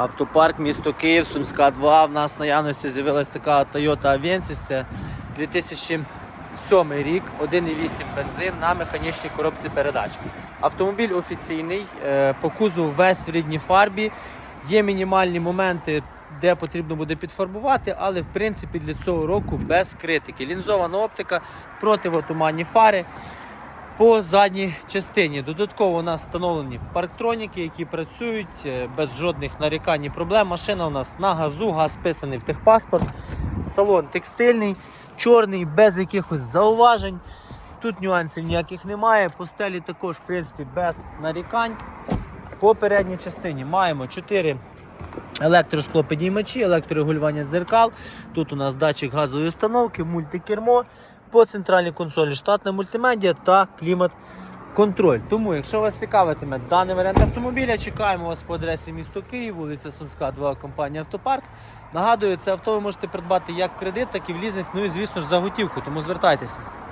Автопарк, місто Київ, Сумська 2. В нас в наявності з'явилася така Toyota Avensis. Це 2007 рік, 1,8 бензин на механічній коробці передач. Автомобіль офіційний, е, по кузову весь в рідній фарбі. Є мінімальні моменти, де потрібно буде підфарбувати, але в принципі для цього року без критики. Лінзована оптика, противотуманні фари по задній частині. Додатково у нас встановлені парктроніки, які працюють е, без жодних нарікань і проблем. Машина у нас на газу, газ вписаний в техпаспорт. Салон текстильний, чорний, без якихось зауважень. Тут нюансів ніяких немає. По стелі також, в принципі, без нарікань. По передній частині маємо 4 електросклопідіймачі, електрорегулювання дзеркал. Тут у нас датчик газової установки, мультикермо, по центральній консолі штатна мультимедіа та клімат-контроль. Тому, якщо вас цікавитиме даний варіант автомобіля, чекаємо вас по адресі місто Київ, вулиця Сумська, 2, компанія Автопарк. Нагадую, це авто ви можете придбати як в кредит, так і в лізинг, ну і звісно ж за готівку, тому звертайтеся.